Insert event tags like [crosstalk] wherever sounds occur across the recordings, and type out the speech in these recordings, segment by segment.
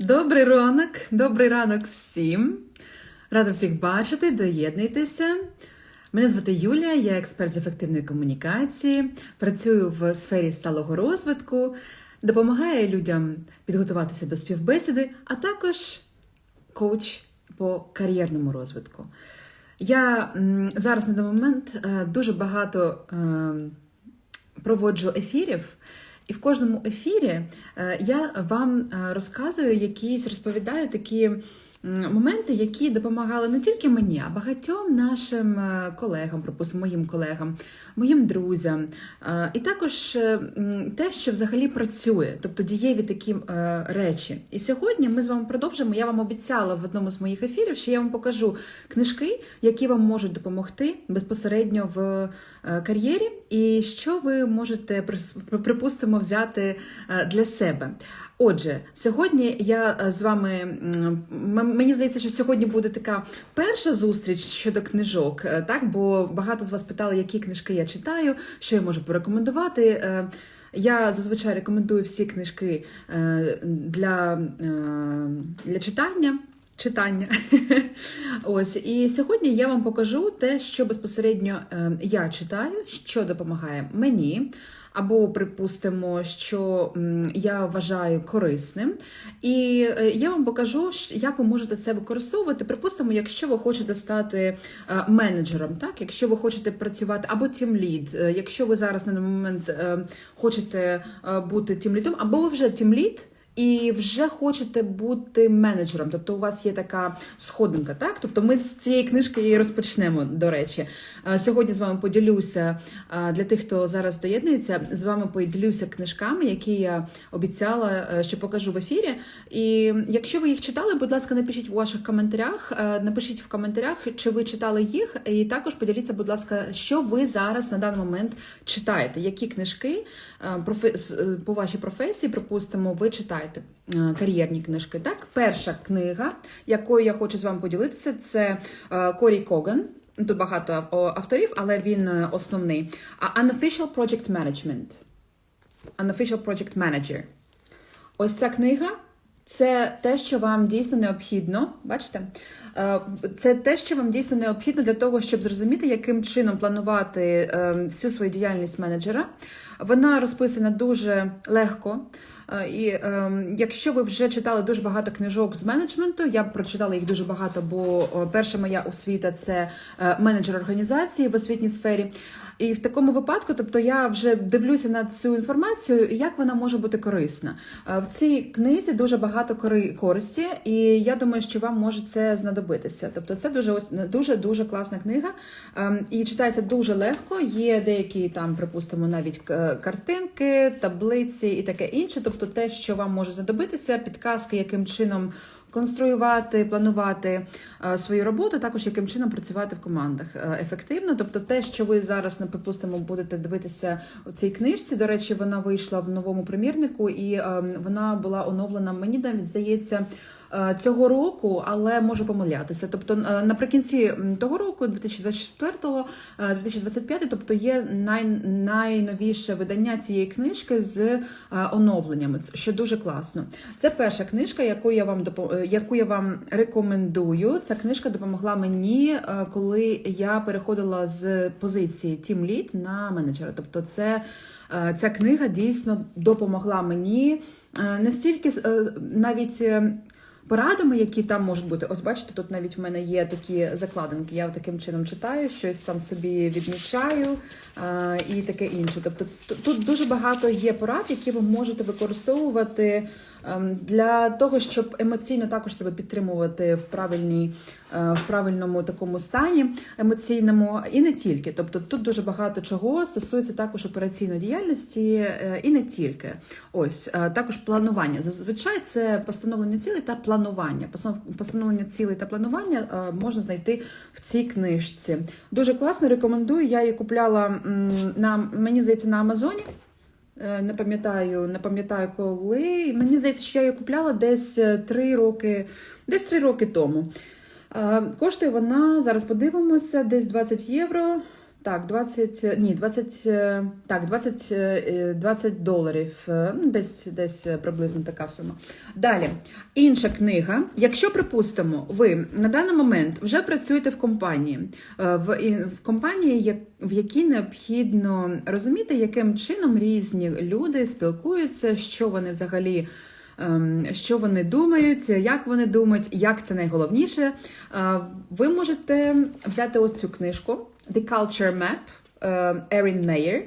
Добрий ранок, добрий ранок всім. Рада всіх бачити, доєднуйтеся. Мене звати Юлія, я експерт з ефективної комунікації, працюю в сфері сталого розвитку, допомагаю людям підготуватися до співбесіди, а також коуч по кар'єрному розвитку. Я зараз на даний момент е, дуже багато е, проводжу ефірів, і в кожному ефірі е, я вам е, розказую якісь, розповідаю такі моменти, які допомагали не тільки мені, а багатьом нашим е, колегам, припустимо, моїм колегам, моїм друзям. Е, І також е, те, що взагалі працює, тобто дієві такі речі. І сьогодні ми з вами продовжимо. Я вам обіцяла в одному з моїх ефірів, що я вам покажу книжки, які вам можуть допомогти безпосередньо в кар'єрі, і що ви можете припустимо взяти для себе. Отже, сьогодні я е, з вами мені здається, що сьогодні буде така перша зустріч щодо книжок, е, так бо багато з вас питали, які книжки я читаю, що я можу порекомендувати. Е, Я зазвичай рекомендую всі книжки для, для читання. Читання. [laughs] Ось і сьогодні я вам покажу те, що безпосередньо я читаю, що допомагає мені. Або припустимо, що я вважаю корисним, і е, я вам покажу, як ви можете це використовувати. Припустимо, якщо ви хочете стати е, менеджером, так якщо ви хочете працювати або тімлід, якщо ви зараз на момент е, хочете бути тімлідом, або ви вже тімлід. І вже хочете бути менеджером, тобто у вас є така сходинка, так? Тобто ми з цієї книжки і розпочнемо, до речі. Е, Сьогодні з вами поділюся е, для тих, хто зараз доєднується, з вами поділюся книжками, які я обіцяла, е, що покажу в ефірі. І якщо ви їх читали, будь ласка, напишіть в ваших коментарях, напишіть в коментарях, чи ви читали їх, і також поділіться, будь ласка, що ви зараз на даний момент читаєте, які книжки по вашій професії, припустимо, ви читаєте е, кар'єрні книжки. Так, перша книга, якою я хочу з вами поділитися, це е, Корі Коган. Тут багато авторів, але він е, основний. Unofficial Project Management. Unofficial Project Manager. Ось ця книга це те, що вам дійсно необхідно. Бачите? Це те, що вам дійсно необхідно для того, щоб зрозуміти, яким чином планувати е, всю свою діяльність менеджера. Вона розписана дуже легко. Е, І е, якщо ви вже читали дуже багато книжок з менеджменту, я прочитала їх дуже багато, бо перша моя освіта це е, менеджер організації в освітній сфері. І в такому випадку, тобто я вже дивлюся на цю інформацію, як вона може бути корисна. Е, В цій книзі дуже багато кори- користі, і я думаю, що вам може це знадобитися. Тобто, це дуже дуже дуже класна книга, ем, і читається дуже легко. Є деякі там, припустимо, навіть е, картинки, таблиці і таке інше. Тобто, те, що вам може знадобитися, підказки, яким чином. Конструювати, планувати е, свою роботу, також яким чином працювати в командах е, ефективно. Тобто, те, що ви зараз, припустимо, будете дивитися у цій книжці. До речі, вона вийшла в новому примірнику, і е, вона була оновлена. Мені навіть здається. Е, Цього року, але можу помилятися. Тобто е, наприкінці того року, 2024-го, е, 2025, тобто є най, найновіше видання цієї книжки з е, оновленнями, що дуже класно. Це перша книжка, яку я вам е, яку я вам рекомендую. Ця книжка допомогла мені, е, коли я переходила з позиції Team Lead на менеджера. Тобто, це е, ця книга дійсно допомогла мені е, не стільки е, навіть. Порадами, які там можуть бути, ось бачите, тут навіть в мене є такі закладинки. Я таким чином читаю, щось там собі відмічаю і таке інше. Тобто, тут дуже багато є порад, які ви можете використовувати для того, щоб емоційно також себе підтримувати в правильній, е, в правильному такому стані емоційному, і не тільки. Тобто, тут дуже багато чого стосується також операційної діяльності, е, і не тільки. Ось е, також планування. Зазвичай це постановлення цілей та планування. Постановлення цілей та планування можна знайти в цій книжці. Дуже класно, рекомендую. Я її купляла на мені здається на Амазоні. Е, Не пам'ятаю, не пам'ятаю коли. Мені здається, що я її купляла десь е, три роки, десь три роки тому. Е, Коштує вона, зараз подивимося, десь 20 євро. Так, 20, е, ні, 20, е, так, 20, е, 20 доларів, е, ну, десь, десь е, приблизно така сума. Далі, інша книга. Якщо, припустимо, ви на даний момент вже працюєте в компанії, е, в, в компанії, в якій необхідно розуміти, яким чином різні люди спілкуються, що вони взагалі. ем, Що вони думають, як вони думають, як це найголовніше. Е, Ви можете взяти оцю книжку The Culture Map Ерін Мейер.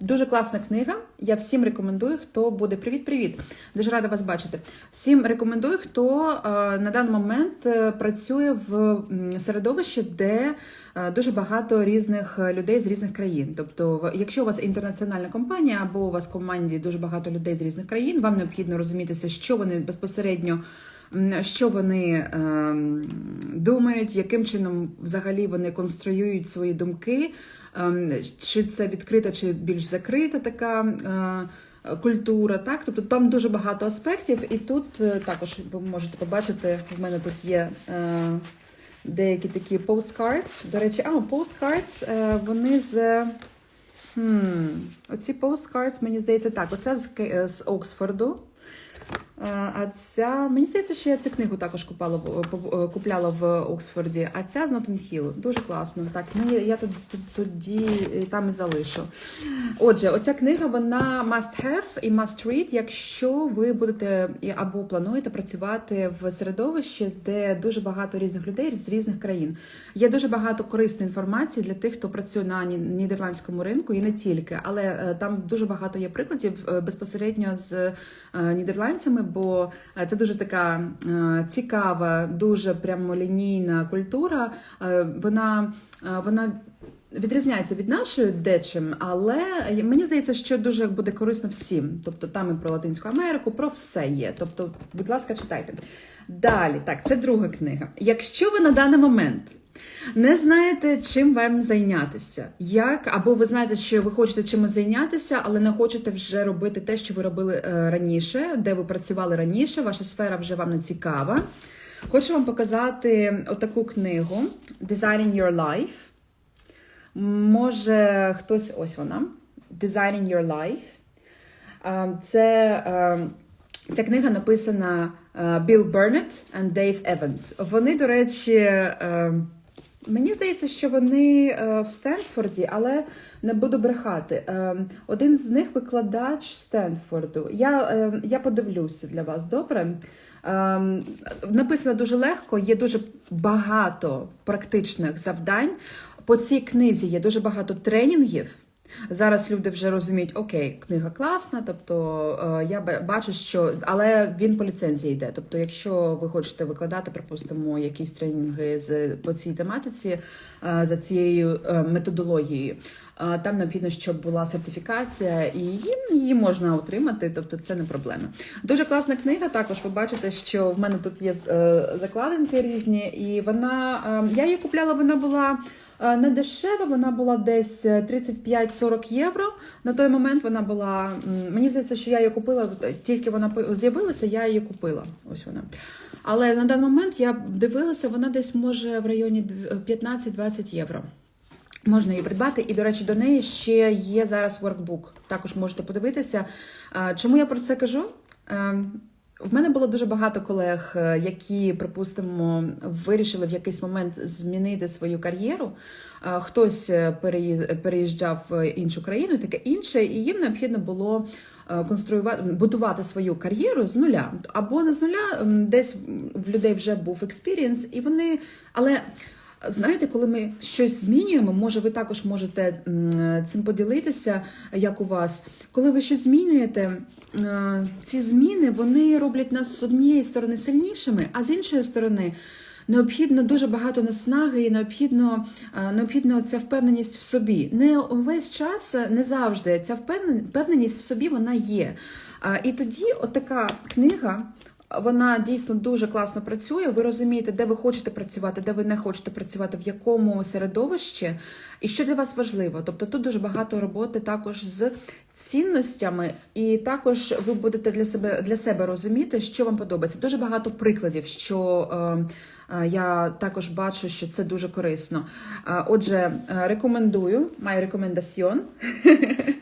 Дуже класна книга. Я всім рекомендую, хто буде. Привіт-привіт! Дуже рада вас бачити. Всім рекомендую, хто е, на даний момент е, працює в середовищі, де е, дуже багато різних людей з різних країн. Тобто, якщо у вас інтернаціональна компанія або у вас в команді дуже багато людей з різних країн, вам необхідно розумітися, що вони безпосередньо. Що вони ем, думають, яким чином взагалі вони конструюють свої думки, ем, чи це відкрита, чи більш закрита така е, культура, так? Тобто там дуже багато аспектів, і тут е, також ви можете побачити, в мене тут є е, деякі такі postcards. До речі, а, postcards, е, вони з. Хм, оці postcards, мені здається, так, оце з, е, з Оксфорду. Е, А ця, мені здається, що я цю книгу також купала, е, купляла в Оксфорді, а ця з Notting Hill. Дуже класно. Так, ну я, я тод- тод- тоді там і залишу. Отже, оця книга вона must have і must read, якщо ви будете або плануєте працювати в середовищі, де дуже багато різних людей з різних країн. Є дуже багато корисної інформації для тих, хто працює на нідерландському ринку, і не тільки, але е, там дуже багато є прикладів безпосередньо з нідерландцями, бо е, це дуже така е, цікава, дуже прямолінійна культура. Е, Вона, вона відрізняється від нашої дечим, але мені здається, що дуже буде корисно всім. Тобто там і про Латинську Америку, про все є. Тобто, будь ласка, читайте. Далі, так, це друга книга. Якщо ви на даний момент не знаєте, чим вам зайнятися, як або ви знаєте, що ви хочете чимось зайнятися, але не хочете вже робити те, що ви робили е, раніше, де ви працювали раніше, ваша сфера вже вам не цікава. Хочу вам показати отаку книгу Designing Your Life. Може, хтось ось вона. Designing Your Life. Е, Це, е, ця книга написана Білл Бернет і Дейв Еванс. Вони, до речі, мені здається, що вони е, в Стенфорді, але не буду брехати. Е, Один з них викладач Стенфорду. Я, е, я подивлюся для вас, добре? Написано дуже легко, є дуже багато практичних завдань. По цій книзі є дуже багато тренінгів. Зараз люди вже розуміють, окей, книга класна, тобто е, я бачу, що але він по ліцензії йде. Тобто, якщо ви хочете викладати, припустимо, якісь тренінги з по цій тематиці е, за цією е, методологією, там необхідно, щоб була сертифікація, і її, її можна отримати, тобто це не проблема. Дуже класна книга. Також ви бачите, що в мене тут є закладинки різні, і вона я її купляла, вона була. Е, Не дешева, вона була десь е, 35-40 євро. На той момент вона була. Мені здається, що я її купила, е, тільки вона з'явилася, я її купила. Ось вона. Але на даний момент я дивилася, вона десь може в районі 15-20 євро. Можна її придбати, і, до речі, до неї ще є зараз воркбук. Також можете подивитися. Е, Чому я про це кажу? В мене було дуже багато колег, е, які, припустимо, вирішили в якийсь момент змінити свою кар'єру. Е, Хтось е, переїжджав в іншу країну, таке інше, і їм необхідно було конструювати, будувати свою кар'єру з нуля. Або не з нуля, десь в людей вже був експірієнс, і вони. Але Знаєте, коли ми щось змінюємо, може, ви також можете цим поділитися, як у вас. Коли ви щось змінюєте, ці зміни вони роблять нас з однієї сторони сильнішими, а з іншої сторони. Необхідно дуже багато наснаги і необхідно, необхідно необхідна ця впевненість в собі. Не увесь час, е, не завжди ця впевнен- впевненість в собі вона є. І тоді, от така книга, Вона дійсно дуже класно працює. Ви розумієте, де ви хочете працювати, де ви не хочете працювати, в якому середовищі, і що для вас важливо. Тобто тут дуже багато роботи також з цінностями, і також ви будете для себе для себе розуміти, що вам подобається. Дуже багато прикладів, що е, е, я також бачу, що це дуже корисно. Е, Отже, е, рекомендую, маю рекомендаціон. [laughs]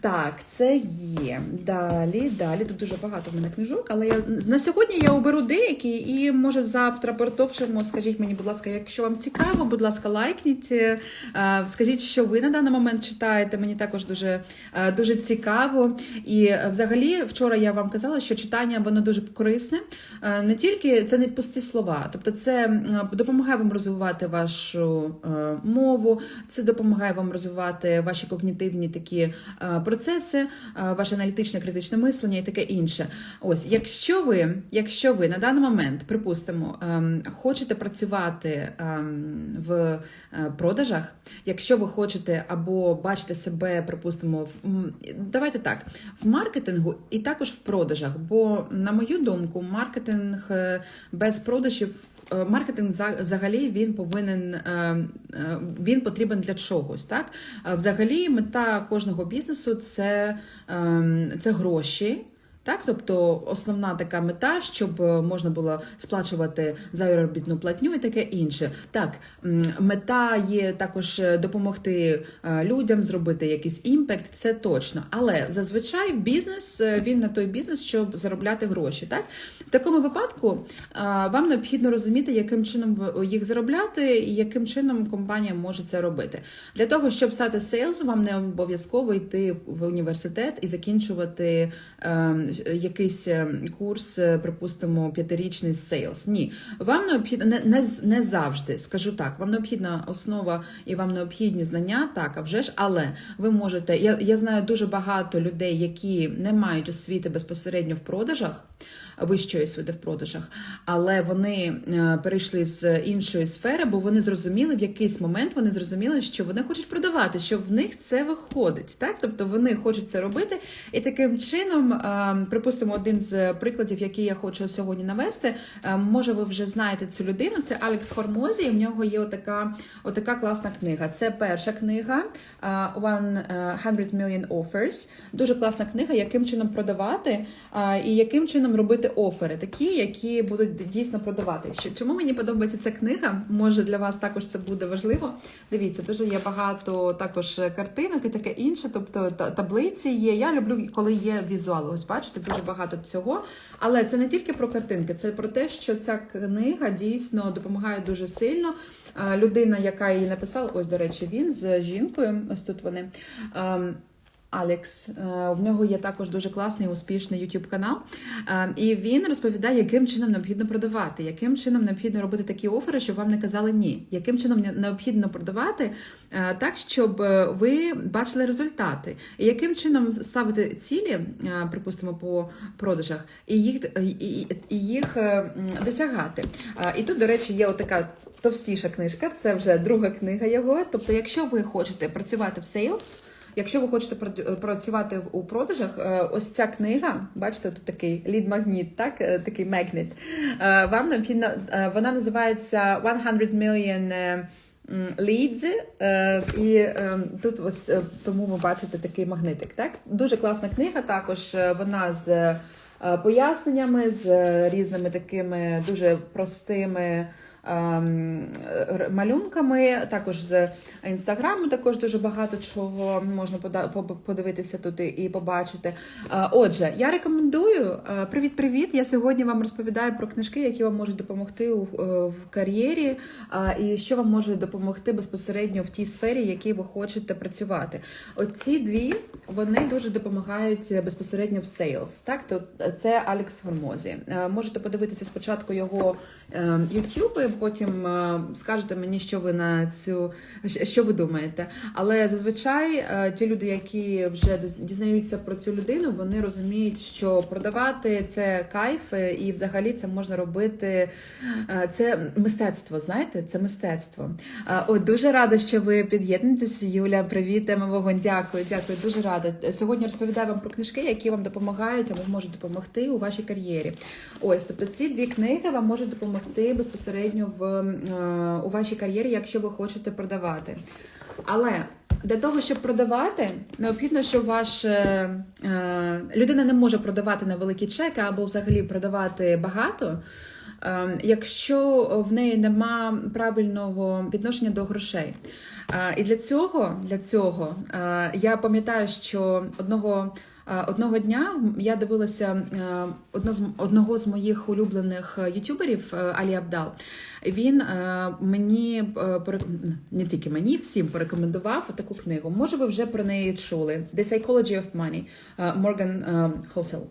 Так, це є. Далі, далі. Тут дуже багато в мене книжок, але я на сьогодні я оберу деякі, і може завтра продовжимо. Скажіть мені, будь ласка, якщо вам цікаво, будь ласка, лайкніть. е, Скажіть, що ви на даний момент читаєте. Мені також дуже, е, дуже цікаво. І е, взагалі, вчора я вам казала, що читання воно дуже корисне. Не тільки це не пусті слова, тобто це допомагає вам розвивати вашу мову, це допомагає вам розвивати ваші когнітивні такі е, процеси, е, ваше аналітичне критичне мислення і таке інше. Ось, якщо ви, якщо ви на даний момент, припустимо, ем, хочете працювати ем, в е, продажах, якщо ви хочете або бачите себе, припустимо, в давайте так, в маркетингу і також в продажах. Бо, на мою думку, маркетинг без продажів. Е, Маркетинг за- взагалі він повинен е, е, він потрібен для чогось. Так взагалі, мета кожного бізнесу це, ем, це гроші. Так, тобто основна така мета, щоб е, можна було сплачувати заробітну платню і таке інше. Так, мета є також е, допомогти е, людям зробити якийсь імпект, це точно. Але зазвичай бізнес він на той бізнес, щоб заробляти гроші. Так, в такому випадку вам необхідно розуміти, яким чином їх заробляти і яким чином компанія може це робити. Для того, щоб стати сейлз, вам не обов'язково йти в університет і закінчувати е, якийсь е, курс, е, припустимо, п'ятирічний сейлз. Ні, вам необхідно не, не, з- не завжди, скажу так, вам необхідна основа і вам необхідні знання, так, а вже ж, але ви можете. Я, я знаю дуже багато людей, які не мають освіти безпосередньо в продажах вищої освіти в продажах, але вони е, перейшли з іншої сфери, бо вони зрозуміли в якийсь момент. Вони зрозуміли, що вони хочуть продавати, що в них це виходить. Так, тобто вони хочуть це робити, і таким чином, е, припустимо, один з прикладів, який я хочу сьогодні навести. е, Може, ви вже знаєте цю людину. Це Алекс Хормозі. і В нього є отака, отака класна книга. Це перша книга е, One Million Offers. Дуже класна книга, яким чином продавати і яким чином робити офери, такі, які будуть дійсно продавати. Чому мені подобається ця книга? Може для вас також це буде важливо. Дивіться, дуже є багато також картинок і таке інше, тобто таблиці є. Я люблю, коли є візуал. Ось бачите, дуже багато цього. Але це не тільки про картинки, це про те, що ця книга дійсно допомагає дуже сильно. Людина, яка її написала, ось, до речі, він з жінкою, ось тут вони. Алекс, Е, в нього є також дуже класний успішний YouTube канал, Е, і він розповідає, яким чином необхідно продавати, яким чином необхідно робити такі офери, щоб вам не казали ні, яким чином необхідно продавати е, так, щоб ви бачили результати, і яким чином ставити цілі, припустимо, по продажах, і їх і, їх досягати. І тут, до речі, є отака. Товстіша книжка, це вже друга книга його. Тобто, якщо ви хочете працювати в сейлс, Якщо ви хочете пр- працювати у продажах, е, ось ця книга, бачите, тут такий лід-магніт, так, е, такий магніт. Е, Вам необхідно, е, вона називається 100 million е, leads, е, і е, тут ось е, тому ви бачите такий магнитик. Так? Дуже класна книга, також е, вона з е, поясненнями, з е, різними такими дуже простими. Ем, малюнками, також з інстаграму, також дуже багато чого можна подивитися тут і- побачити. Е, Отже, я рекомендую. е, Привіт-привіт! Я сьогодні вам розповідаю про книжки, які вам можуть допомогти е, в кар'єрі, і що вам може допомогти безпосередньо в тій сфері, в якій ви хочете працювати. Оці дві вони дуже допомагають безпосередньо в сейлс. Так, то це Алекс Формозі. Е, Можете подивитися спочатку його YouTube, потім е, скажете мені, що ви на цю що ви думаєте. Але зазвичай е, ті люди, які вже дізнаються про цю людину, вони розуміють, що продавати це кайф, е, і взагалі це можна робити. е, Це мистецтво, знаєте, це мистецтво. Е, О, дуже рада, що ви під'єднуєтеся. Юля, привіт, вогонь. Дякую, дякую, дуже рада. Сьогодні розповідаю вам про книжки, які вам допомагають або можуть допомогти у вашій кар'єрі. Ось, тобто ці дві книги вам можуть допомогти безпосередньо в е, у вашій кар'єрі, якщо ви хочете продавати. Але для того, щоб продавати, необхідно, щоб ваш е, е, людина не може продавати на великі чеки або взагалі продавати багато. е, Якщо в неї нема правильного відношення до грошей, Е, і для цього, для цього е, я пам'ятаю, що одного Одного дня я дивилася е, одного з моїх улюблених е, ютуберів е, Алі Абдал. Він е, мені е, не тільки мені, всім порекомендував таку книгу. Може, ви вже про неї чули: The Psychology of Money е, Морган е, Хоусел.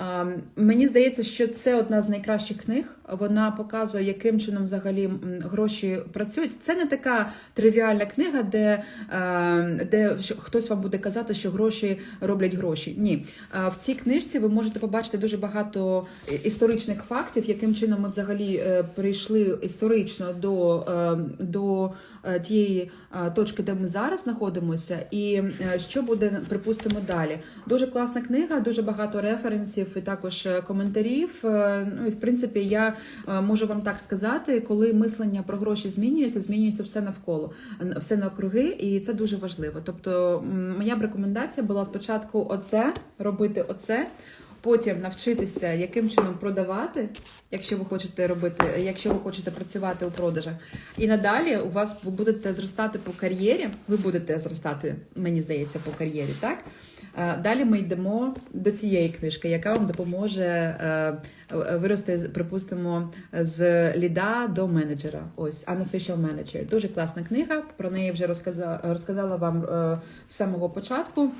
Е, Мені здається, що це одна з найкращих книг. Вона показує, яким чином взагалі гроші працюють. Це не така тривіальна книга, де, е, де хтось вам буде казати, що гроші роблять гроші. Ні, Е, в цій книжці ви можете побачити дуже багато історичних фактів, яким чином ми взагалі е, прийшли історично до, е, до е, тієї е, точки, де ми зараз знаходимося, і е, що буде, припустимо, далі. Дуже класна книга, дуже багато референсів і також е, коментарів. Е, Ну і в принципі, я е, можу вам так сказати, коли мислення про гроші змінюється, змінюється все навколо, е, все навкруги, і це дуже важливо. Тобто, моя б рекомендація була спочатку оце робити оце. Потім навчитися, яким чином продавати, якщо ви хочете робити, якщо ви хочете працювати у продажах. І надалі у вас ви будете зростати по кар'єрі. Ви будете зростати, мені здається, по кар'єрі, так? Е, Далі ми йдемо до цієї книжки, яка вам допоможе е, е, вирости, припустимо, з ліда до менеджера. Ось Unofficial Manager. Дуже класна книга. Про неї вже розказала, розказала вам з самого початку.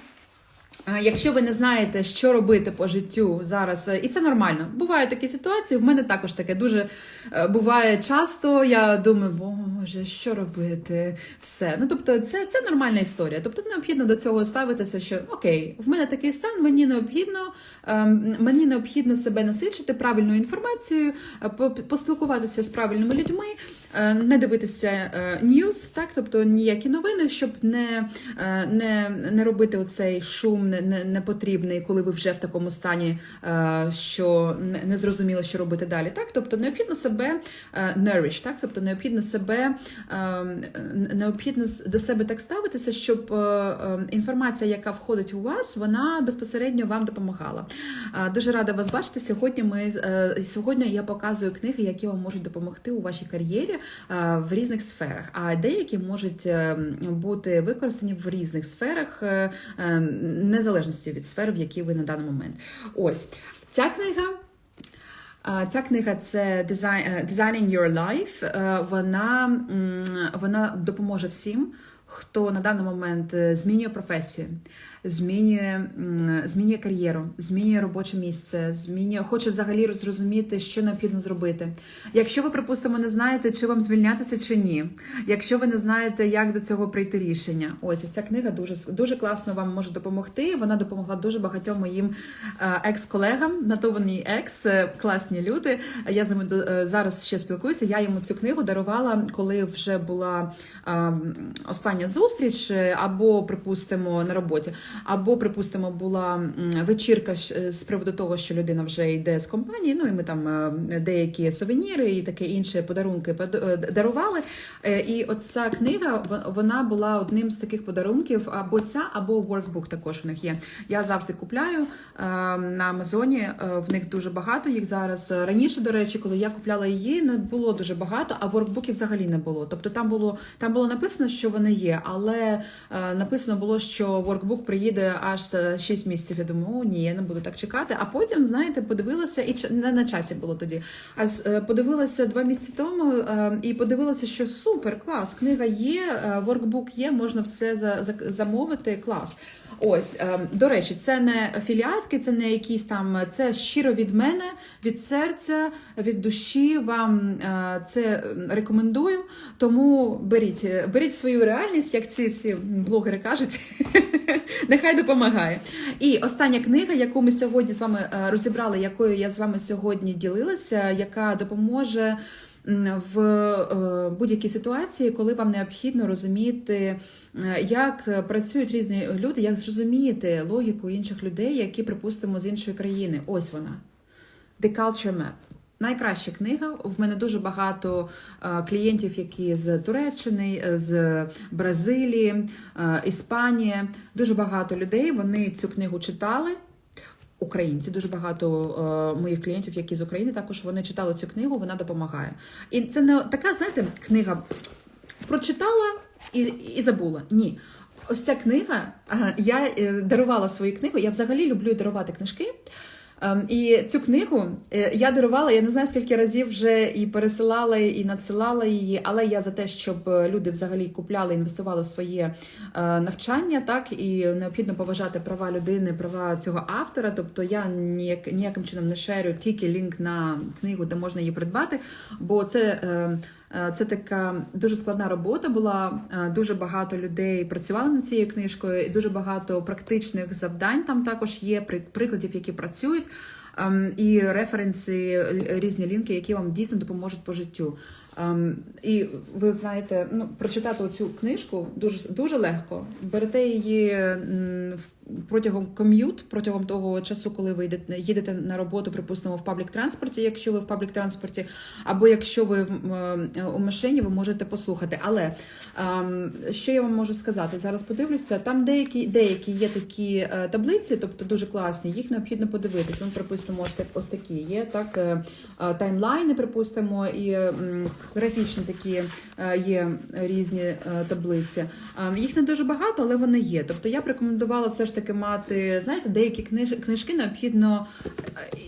Якщо ви не знаєте, що робити по життю зараз, е, і це нормально. Бувають такі ситуації. В мене також таке дуже е, буває часто. Я думаю, боже, що робити? Все. Ну тобто, це, це нормальна історія. Тобто необхідно до цього ставитися, що окей, в мене такий стан, мені необхідно, ем, мені необхідно себе насичити правильною інформацією, е, по- поспілкуватися з правильними людьми, не дивитися ньюс, так, тобто ніякі новини, щоб не, е, не, не робити оцей шум не- не- коли ви вже в такому стані, е, що не, зрозуміло, що робити далі. Так, тобто необхідно себе е, nourish, так, тобто необхідно себе е, необхідно до себе так ставитися, щоб е, е, інформація, яка входить у вас, вона безпосередньо вам допомагала. Е, Дуже рада вас бачити. Сьогодні ми е, сьогодні я показую книги, які вам можуть допомогти у вашій кар'єрі е, в різних сферах. А деякі можуть е, бути використані в різних сферах, е, е, незалежності від сфери, в якій ви на даний момент. Ось ця книга. Ця книга це Design, е, Designing Your Life. Е, Вона, вона допоможе всім, хто на даний момент е, змінює професію, змінює, змінює кар'єру, змінює робоче місце, змінює, хоче взагалі зрозуміти, що необхідно зробити. Якщо ви, припустимо, не знаєте, чи вам звільнятися чи ні, якщо ви не знаєте, як до цього прийти рішення, ось ця книга дуже дуже класно вам може допомогти. Вона допомогла дуже багатьом моїм е, екс-колегам. На екс, е, класні люди. Я з ними е, зараз ще спілкуюся. Я йому цю книгу дарувала, коли вже була е, остання зустріч, або, припустимо, на роботі, або, припустимо, була вечірка з приводу того, що людина вже йде з компанії. Ну і ми там е, деякі сувеніри і таке інше подарунки е, дарували. Е, І оця книга вона була одним з таких подарунків, або ця, або workbook також в них є. Я завжди купляю на Амазоні. В них дуже багато їх зараз. Раніше, до речі, коли я купляла її, не було дуже багато, а воркбуків взагалі не було. Тобто там було там було написано, що вони є, але написано було, що воркбук приємний приїде аж за 6 місяців. Я думаю, о, ні, я не буду так чекати. А потім, знаєте, подивилася, і не на часі було тоді. А е, подивилася два місяці тому е, і подивилася, що супер, клас, книга є, е, воркбук є, можна все за, за, замовити, клас. Ось, е, до речі, це не афіліатки, це не якісь там, це щиро від мене, від серця, від душі. Вам е, це рекомендую. Тому беріть, е, беріть свою реальність, як ці всі блогери кажуть. [laughs] Нехай допомагає. І остання книга, яку ми сьогодні з вами е, розібрали, якою я з вами сьогодні ділилася, яка допоможе в е, будь-якій ситуації, коли вам необхідно розуміти, е, як працюють різні люди, як зрозуміти логіку інших людей, які, припустимо, з іншої країни. Ось вона. The Culture Map. Найкраща книга. В мене дуже багато е, клієнтів, які з Туреччини, е, з Бразилії, е, Іспанії. Дуже багато людей. Вони цю книгу читали. Українці дуже багато е, моїх клієнтів, які з України, також вони читали цю книгу. Вона допомагає. І це не така, знаєте, книга прочитала і, і забула. Ні. Ось ця книга. Я дарувала свою книгу. Я взагалі люблю дарувати книжки. Ем, І цю книгу е, я дарувала, я не знаю скільки разів вже і пересилала, і надсилала її, але я за те, щоб е, люди взагалі купляли, інвестували в своє е, навчання, так і необхідно поважати права людини, права цього автора. Тобто я ніяк, ніяким чином не шерю тільки лінк на книгу, де можна її придбати, бо це. Е, Це така дуже складна робота була. Е, Дуже багато людей працювали над цією книжкою, і дуже багато практичних завдань там також є прикладів, які працюють, ем, і референси, різні лінки, які вам дійсно допоможуть по життю. Ем, І ви знаєте, ну прочитати цю книжку дуже дуже легко. Берете її в- протягом ком'ют, протягом того часу, коли ви їдете на роботу, припустимо, в паблік транспорті, якщо ви в паблік транспорті, або якщо ви у машині, ви можете послухати. Але ем, що я вам можу сказати? Зараз подивлюся. Там деякі деякі є такі е, таблиці, тобто дуже класні. Їх необхідно подивитися. Ну, припустимо, ось такі є так е, е, таймлайни, припустимо, і е, графічні такі е, є різні е, таблиці. Ем, Їх не дуже багато, але вони є. Тобто я б рекомендувала все ж таки мати, знаєте, деякі книж, книжки необхідно е,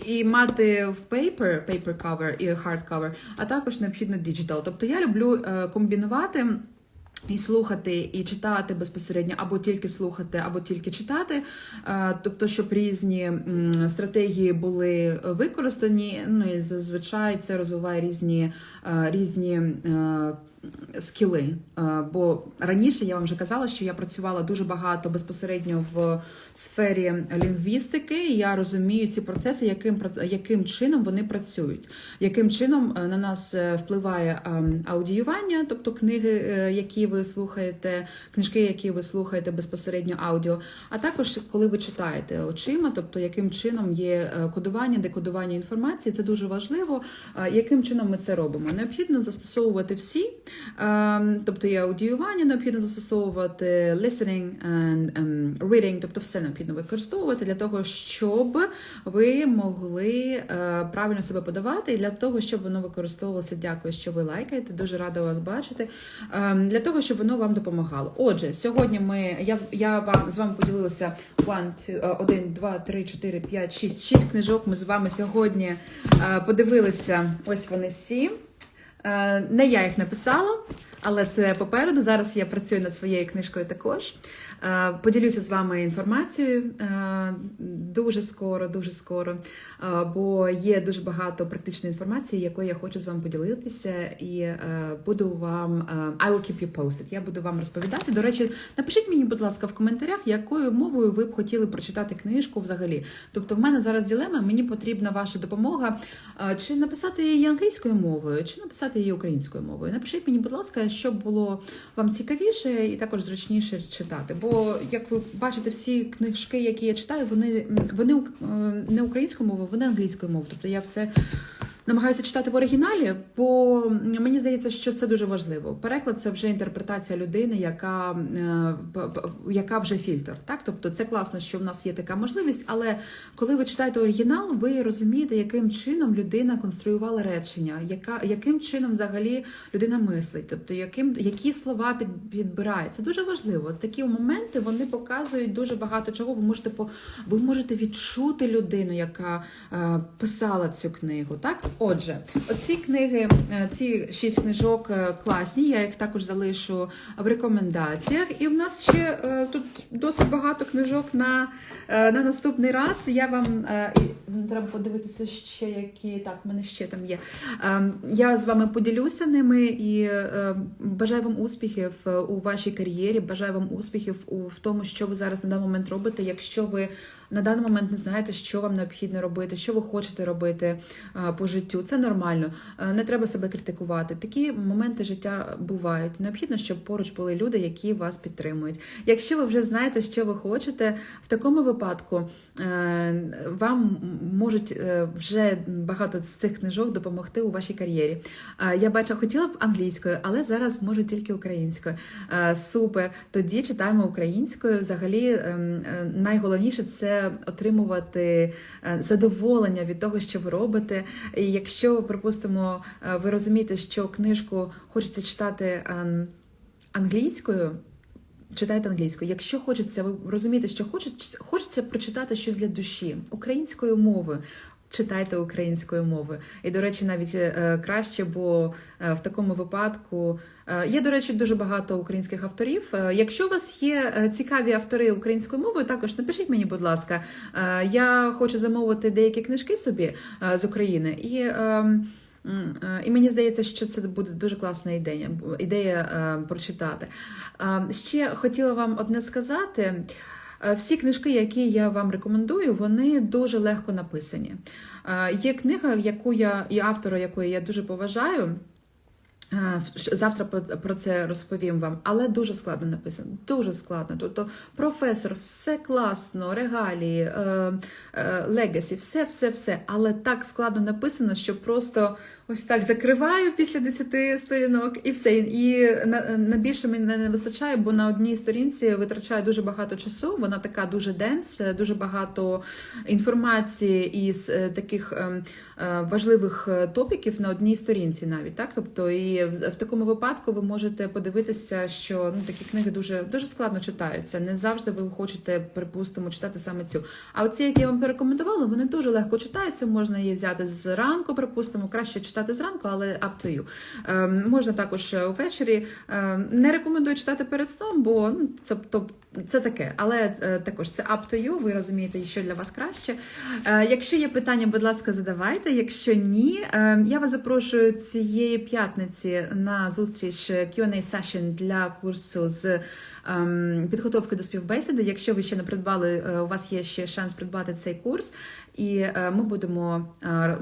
і мати в paper, paper cover і hard а також необхідно digital. Тобто я люблю е, комбінувати. І слухати, і читати безпосередньо, або тільки слухати, або тільки читати. Е, Тобто, щоб різні стратегії були використані. Ну і зазвичай це розвиває різні, різні скіли. Е, Бо раніше я вам вже казала, що я працювала дуже багато безпосередньо в сфері лінгвістики. і Я розумію ці процеси, яким яким чином вони працюють, яким чином е, на нас е, впливає ем, аудіювання, тобто книги, які ви слухаєте, книжки, які ви слухаєте безпосередньо аудіо, а також коли ви читаєте очима, тобто яким чином є кодування, декодування інформації, це дуже важливо. Яким чином ми це робимо? Необхідно застосовувати всі, тобто є аудіювання, необхідно застосовувати listening and ем, reading, тобто все необхідно використовувати для того, щоб ви могли е, правильно себе подавати, і для того, щоб воно використовувалося. Дякую, що ви лайкаєте. Дуже рада вас бачити. Ем, Для того, щоб воно вам допомагало. Отже, сьогодні ми я я вам з вами поділилася one, two, е, один, два, три, чотири, п'ять, шість, шість книжок. Ми з вами сьогодні е, подивилися. Ось вони всі. Е, Не я їх написала, але це попереду. Зараз я працюю над своєю книжкою також. Е, Поділюся з вами інформацією е, дуже скоро, дуже скоро, е, бо є дуже багато практичної інформації, якою я хочу з вами поділитися, і буду вам I will keep you posted. Я буду вам розповідати. До речі, напишіть мені, будь ласка, в коментарях, якою мовою ви б хотіли прочитати книжку взагалі. Тобто, в мене зараз дилема, мені потрібна ваша допомога. Чи написати її англійською мовою, чи написати її українською мовою? Напишіть мені, будь ласка, щоб було вам цікавіше і також зручніше читати. Бо, як ви бачите, всі книжки, які я читаю, вони, вони е, не українською мовою, вони англійською мовою. Тобто я все намагаюся читати в оригіналі, бо мені здається, що це дуже важливо. Переклад це вже інтерпретація людини, яка, е, яка вже фільтр. Так, тобто це класно, що в нас є така можливість, але коли ви читаєте оригінал, ви розумієте, яким чином людина конструювала речення, яка яким чином взагалі людина мислить, тобто яким які слова під, підбирає. Це дуже важливо. Такі моменти вони показують дуже багато чого. Ви можете по ви можете відчути людину, яка е, писала цю книгу. Так, отже, оці книги, е, ці шість книжок е, класні. Я їх також залишу в рекомендаціях. І в нас ще е, тут досить багато книжок на, на наступний раз. Я вам е, треба подивитися ще, які так, в мене ще там є. Е, я з вами поділюся ними і е, бажаю вам успіхів е, у вашій кар'єрі. Бажаю вам успіхів в тому, що ви зараз на даний момент робите. Якщо ви на даний момент не знаєте, що вам необхідно робити, що ви хочете робити е, по життю, це нормально. Е, Не треба себе критикувати. Такі моменти життя бувають. Необхідно, щоб поруч були люди, які вас підтримують. Якщо ви вже знаєте, що ви хочете, в такому випадку е, вам можуть е, вже багато з цих книжок допомогти у вашій кар'єрі. Е, Я бачу, хотіла б англійською, але зараз можу тільки українською. Супер. Тоді читаємо українською. Взагалі, ем, найголовніше це отримувати задоволення від того, що ви робите. І якщо, припустимо, ви розумієте, що книжку хочеться читати ем, англійською. Читайте англійською. Якщо хочеться, ви розумієте, що хочеться, хочеться прочитати щось для душі українською мовою. Читайте українською мовою. І, до речі, навіть е, краще, бо е, в такому випадку е, є, до речі, дуже багато українських авторів. Якщо у вас є цікаві автори українською мовою, також напишіть мені, будь ласка. Я хочу замовити деякі книжки собі з України і. Е, І мені здається, що це буде дуже класна ідея, ідея е, прочитати. Ще хотіла вам одне сказати. Е, Всі книжки, які я вам рекомендую, вони дуже легко написані. Є книга, яку я і автора якої я дуже поважаю. Е, Завтра про, це розповім вам, але дуже складно написано. Дуже складно. Тобто професор, все класно, регалії, е, е, легасі, все, все, все. Але так складно написано, що просто ось так закриваю після 10 сторінок і все. І на, на більше мені не вистачає, бо на одній сторінці витрачаю дуже багато часу. Вона така дуже денс, дуже багато інформації із е, таких е, е, важливих е, топіків на одній сторінці навіть. Так? Тобто, і в такому випадку ви можете подивитися, що ну, такі книги дуже, дуже складно читаються. Не завжди ви хочете, припустимо, читати саме цю. А оці, які я вам порекомендувала, вони дуже легко читаються. Можна її взяти зранку, припустимо, краще читати зранку, але up to you. Е, можна також е, ввечері. Ем, не рекомендую читати перед сном, бо ну, це, то, це таке. Але е, також це up to you, ви розумієте, що для вас краще. Е, якщо є питання, будь ласка, задавайте. Якщо ні, е, я вас запрошую цієї п'ятниці на зустріч Q&A session для курсу з ем, підготовки до співбесіди. Якщо ви ще не придбали, у вас є ще шанс придбати цей курс, і ми будемо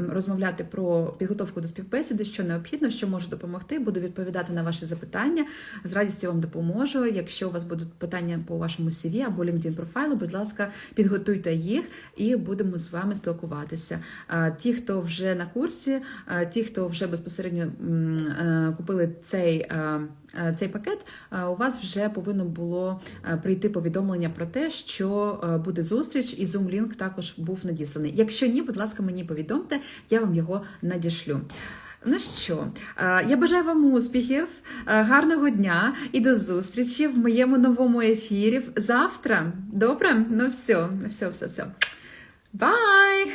розмовляти про підготовку до співбесіди, що необхідно, що може допомогти. Буду відповідати на ваші запитання. З радістю вам допоможу. Якщо у вас будуть питання по вашому CV або LinkedIn профайлу, будь ласка, підготуйте їх і будемо з вами спілкуватися. Ті, хто вже на курсі, ті, хто вже безпосередньо е, купили цей. е, е, Цей пакет у вас вже повинно було прийти повідомлення про те, що буде зустріч, і Zoom лінк також був надісланий. Якщо ні, будь ласка, мені повідомте, я вам його надішлю. Ну що, е, я бажаю вам успіхів, е, гарного дня і до зустрічі в моєму новому ефірі завтра. Добре? Ну все, все, все, все. Бай!